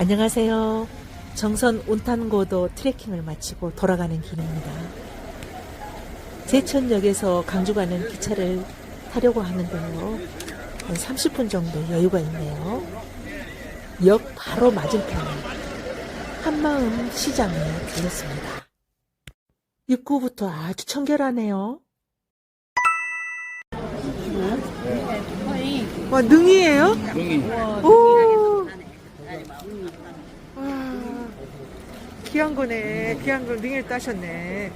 안녕하세요. 정선 운탄고도 트레킹을 마치고 돌아가는 길입니다. 제천역에서 강주 가는 기차를 타려고 하는데요. 한 30분 정도 여유가 있네요. 역 바로 맞은편에 한마음 시장에 들렸습니다. 입구부터 아주 청결하네요. 와, 능이에요? 능이. 오! 귀한 거네. 귀한 걸 능이를 따셨네.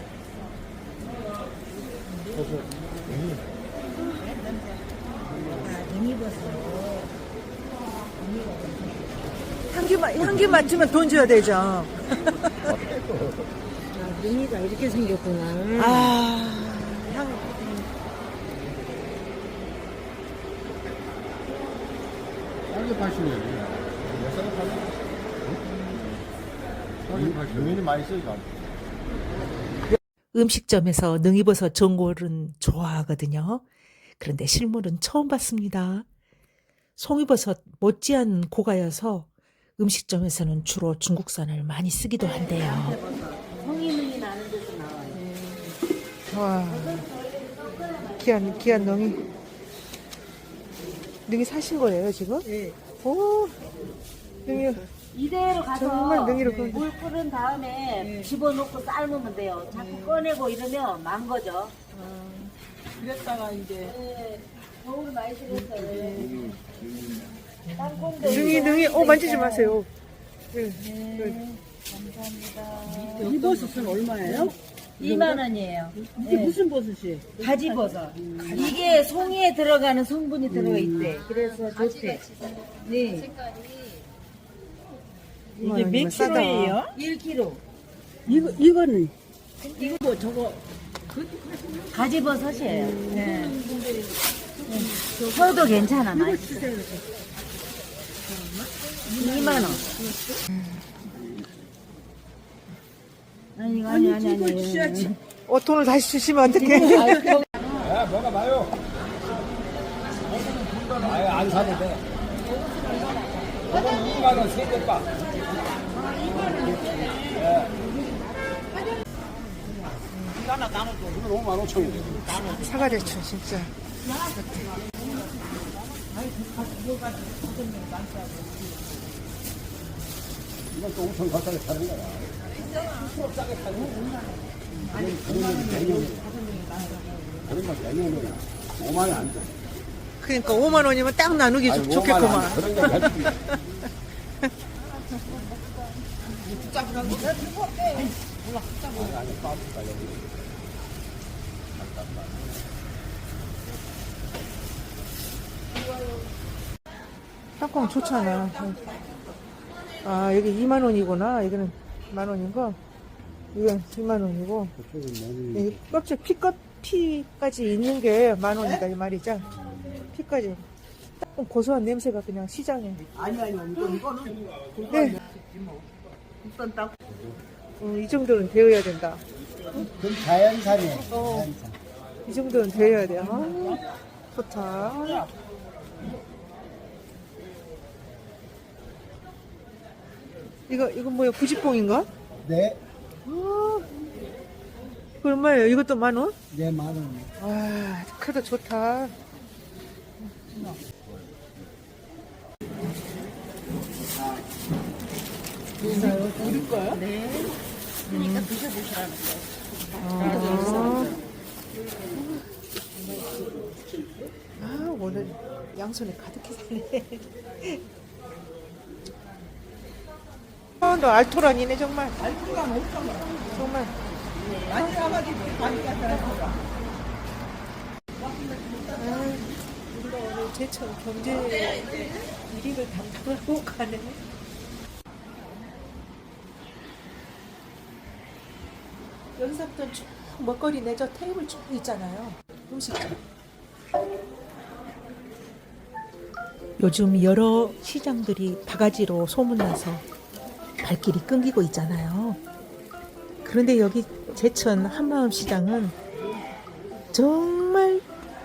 향기, 마- 향기 맡으면 돈 줘야 되죠. 능이가 이렇게 생겼구나. 아, 향, 빨리 파시네. 몇살 파 네? 능이는 많이 쓰이가. 음식점에서 능이버섯 전골은 좋아하거든요. 그런데 실물은 처음 봤습니다. 송이버섯 못지않은 고가여서 음식점에서는 주로 중국산을 많이 쓰기도 한대요. 성인능이 나는 데서 나와요. 와, 귀한, 귀한 능이. 능이 사신 거예요, 지금? 네. 오, 능이. 이대로 가서 정말 능이로 네. 물 끓은 다음에 집어넣고 삶으면 돼요. 자꾸 꺼내고 이러면 망거죠. 그랬다가 이제 네. 겨울 많이 들었어요. 땅콩도 능이, 있고 능이. 어, 만지지. 마세요. 네. 네. 감사합니다. 이 버섯은 얼마예요? 2만 원이에요. 이게 무슨 버섯이? 가지버섯. 이게 송이에 들어가는 성분이 들어가 있대. 그래서 좋대. 네. 이 게 몇. 킬로예요? 1kg. 이거 이거는 이거 뭐 저거 가지버섯이에요. 네. 네. 소도 괜찮아, 맛있어. 2만 원. 아니, 아니, 아니, 아니. 주셔야지. 어, 돈을 다시 주시면 어떡해. 야, 뭐가 봐요. 아예 안 사는데. 2만 원 세개 빠. 하나 나눠줘. 이건 5만 5천 원. 사과 대추, 진짜. 이건 또 엄청 가까이 사는 거야. 싸게 사는 거야. 그런 건 내년에 5만 원안 돼. 그러니까 5만 원이면 딱 나누기 아니, 좋- 5만 좋겠구만. 원 그런 거 가지고. 땅콩 좋잖아. 아, 여기 2만 원이구나. 여기는 만 원이고, 이건 2만 원이고, 이 껍질, 피껍, 피까지 있는 게 만 원이다, 이 말이죠. 피까지. 땅콩 고소한 냄새가 그냥 시장에. 아니 아니 이거 이거는 네. 국산 땅 음, 이 정도는 되어야 된다. 그럼 자연산이에요. 어. 이 정도는 되어야 돼. 아, 좋다. 이거, 이거 뭐야, 부지뽕인가? 네. 아, 그 얼마예요? 이것도 만 원? 네, 만 원. 와, 카드 좋다. 우리 거야? 그러니까 드셔보시라는 거. 아, 아, 오늘 양손에 가득히 사네. 아, 너 알토란이네, 정말. 알프가 엄청 정말. 많이 가가지고 많이 가더라고. 아, 오늘 제천 경제 일익을 담당하고 가네. 여기서부터 쭉 먹거리 내저 테이블 쭉 있잖아요. 음식점. 요즘 여러 시장들이 바가지로 소문나서 발길이 끊기고 있잖아요. 그런데 여기 제천 한마음 시장은 정말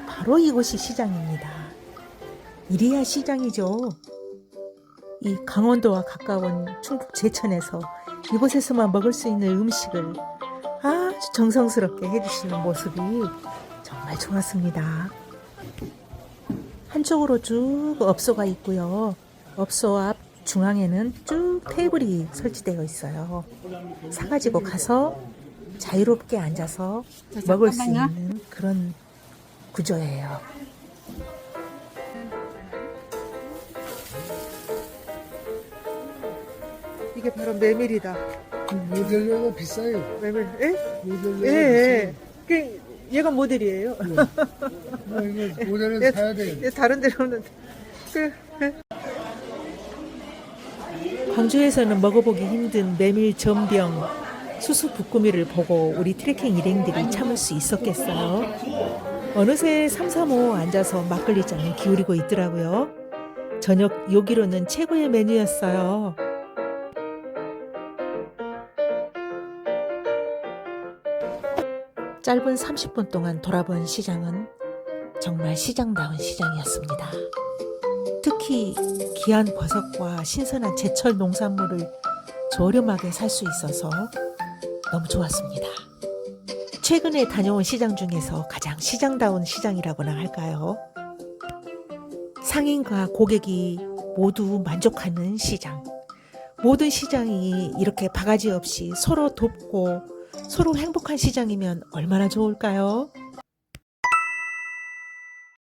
바로 이곳이 시장입니다. 이래야 시장이죠. 이 강원도와 가까운 충북 제천에서 이곳에서만 먹을 수 있는 음식을 아주 정성스럽게 해주시는 모습이 정말 좋았습니다. 한쪽으로 쭉 업소가 있고요. 업소 앞 중앙에는 쭉 테이블이 설치되어 있어요. 사가지고 가서 자유롭게 앉아서 먹을 수 있는 그런 구조예요. 이게 바로 메밀이다. 모델료가 비싸요. 메밀, 예? 모델료가 예, 예. 그, 얘가 모델이에요. 비싸요. 이거 모델을 예, 사야 돼요. 예, 다른 데로는. 그, 예. 광주에서는 먹어보기 힘든 메밀 전병, 수수 부꾸미를 보고 우리 트레킹 일행들이 참을 수 있었겠어요. 어느새 335 앉아서 막걸리 잔을 기울이고 있더라고요. 저녁 요기로는 최고의 메뉴였어요. 짧은 30분 동안 돌아본 시장은 정말 시장다운 시장이었습니다. 특히 귀한 버섯과 신선한 제철 농산물을 저렴하게 살 수 있어서 너무 좋았습니다. 최근에 다녀온 시장 중에서 가장 시장다운 시장이라고나 할까요? 상인과 고객이 모두 만족하는 시장. 모든 시장이 이렇게 바가지 없이 서로 돕고 서로 행복한 시장이면 얼마나 좋을까요?